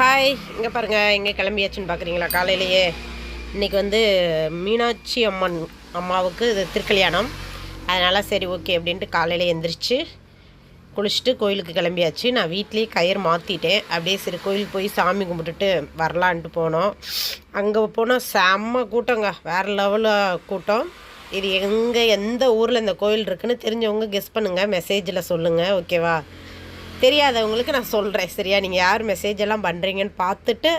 Hi இங்கே பாருங்கள் எங்கே கிளம்பியாச்சுன்னு பார்க்குறீங்களா காலையிலேயே இன்றைக்கி வந்து மீனாட்சி அம்மன் அம்மாவுக்கு இது திருக்கல்யாணம். அதனால் சரி ஓகே அப்படின்ட்டு காலையில் எந்திரிச்சு குளிச்சுட்டு கோயிலுக்கு கிளம்பியாச்சு. நான் வீட்லேயே கயிறு மாற்றிட்டேன் அப்படியே சரி கோயிலுக்கு போய் சாமி கும்பிட்டுட்டு வரலான்ட்டு போனோம். அங்கே போனால் செம்ம கூட்டங்க. வேறு லெவலில் கூட்டம். இது எங்கே எந்த ஊரில் இந்த கோயில் இருக்குன்னு தெரிஞ்சவங்க கெஸ் பண்ணுங்கள் மெசேஜில் சொல்லுங்கள் ஓகேவா தெரியாதவங்களுக்கு நான் சொல்கிறேன் சரியா? நீங்கள் யார் மெசேஜ் எல்லாம் பண்ணுறீங்கன்னு பார்த்துட்டு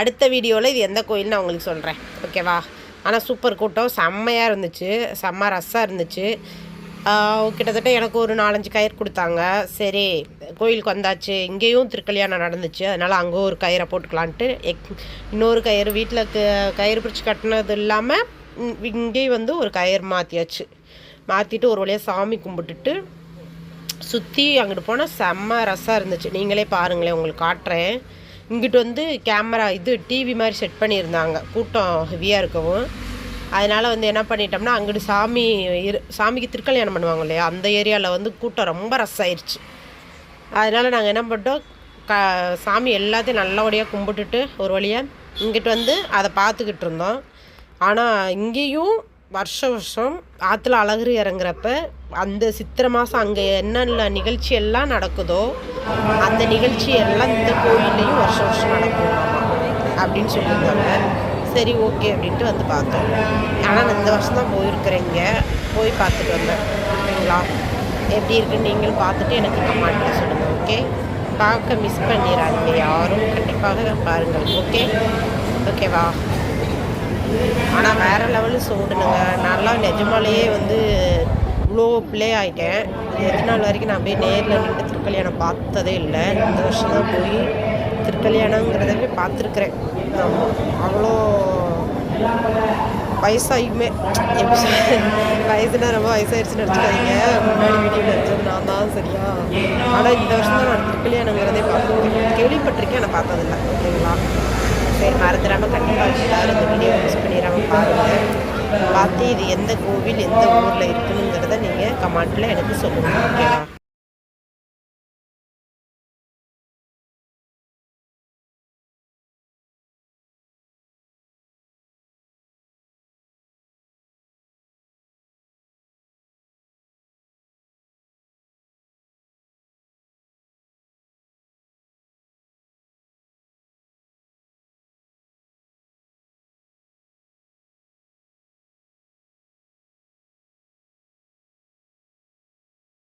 அடுத்த வீடியோவில் இது எந்த கோயில்னு நான் உங்களுக்கு சொல்கிறேன் ஓகேவா ஆனால் சூப்பர் கூட்டம். செம்மையாக இருந்துச்சு. செம்ம ரஸ்ஸாக இருந்துச்சு. கிட்டத்தட்ட எனக்கு ஒரு நாலஞ்சு கயிறு கொடுத்தாங்க. சரி கோயிலுக்கு வந்தாச்சு. இங்கேயும் திருக்கல்யாணம் நடந்துச்சு. அதனால் அங்கே ஒரு கயிறை போட்டுக்கலான்ட்டு எக் இன்னொரு கயிறு வீட்டில் க கயிறு பிடிச்சி கட்டினது இல்லாமல் இங்கேயும் வந்து ஒரு கயிறு மாற்றியாச்சு மாற்றிட்டு ஒரு வழியாக சாமி கும்பிட்டுட்டு சுற்றி அங்கிட்டு போனால் செம்ம ரசம் இருந்துச்சு. நீங்களே பாருங்களேன் உங்களுக்கு காட்டுறேன். இங்கிட்டு வந்து கேமரா இது டிவி மாதிரி செட் பண்ணியிருந்தாங்க. கூட்டம் ஹெவியாக இருக்கவும். அதனால் வந்து என்ன பண்ணிட்டோம்னா அங்கிட்டு சாமி இரு சாமிக்கு திருக்கல்யாணம் பண்ணுவாங்க இல்லையா அந்த ஏரியாவில் வந்து கூட்டம் ரொம்ப ரஸ் ஆயிடுச்சு அதனால் நாங்கள் என்ன பண்ணிட்டோம் க சாமி எல்லாத்தையும் நல்லபடியாக கும்பிட்டுட்டு ஒரு வழியாக இங்கிட்டு வந்து அதை பார்த்துக்கிட்டு இருந்தோம். ஆனால் இங்கேயும் வருஷ வருஷம் ஆற்றுல அழகரு இறங்குறப்ப அந்த சித்திரை மாதம் அங்கே என்னென்ன நிகழ்ச்சி எல்லாம் நடக்குதோ அந்த நிகழ்ச்சி எல்லாம் இந்த கோயில்லையும் வருஷம் வருஷம் நடக்கும் அப்படின்னு சொல்லியிருந்தாங்க சரி ஓகே அப்படின்ட்டு வந்து பார்த்தோம். ஆனால் நான் இந்த வருஷம் தான் போயிருக்கிறேங்க போய் பார்த்துட்டு வந்தேன். ஓகேங்களா? எப்படி இருக்குன்னு நீங்களும் பார்த்துட்டு எனக்கு கமெண்ட்டில் சொல்லுங்கள் ஓகே? பார்க்க மிஸ் பண்ணிடாதீங்க. யாரும் கண்டிப்பாக பாருங்கள் ஓகே? ஓகேவா? லெவலு சூடுனுங்க நல்லா நிஜமாலேயே வந்து இவ்வளோ ப்ளே ஆகிட்டேன் எத்தனை நாள் வரைக்கும் நான் போய் நேரில் நின்று திருக்கல்யாணம் பார்த்ததே இல்லை. இந்த வருஷம் தான் போய் திருக்கல்யாணங்கிறதவே பார்த்துருக்குறேன். அவ்வளோ வயசாகியுமே எப்படி வயசுனா ரொம்ப வயசாயிடுச்சுன்னு நினச்சிக்காதீங்க. முன்னாடி வீடியோ நினச்சது நான் தான் சரியா? ஆனால் இந்த வருஷம் தான் நான் திருக்கல்யாணங்கிறதே பார்த்துருக்கேன் கேள்விப்பட்டிருக்கேன் நான் பார்த்ததில்ல. ஓகேங்களா? பேர் மறந்துடாமல் கண்டிப்பாக எல்லாரும் இந்த வீடியோ யூஸ் பண்ணிடாமல் பாருங்கள் பார்த்து இது எந்த கோவில் எந்த ஊரில் இருக்குனுங்கிறத நீங்கள் கமெண்ட்டில் எனக்கு சொல்லுங்கள் ஓகேவா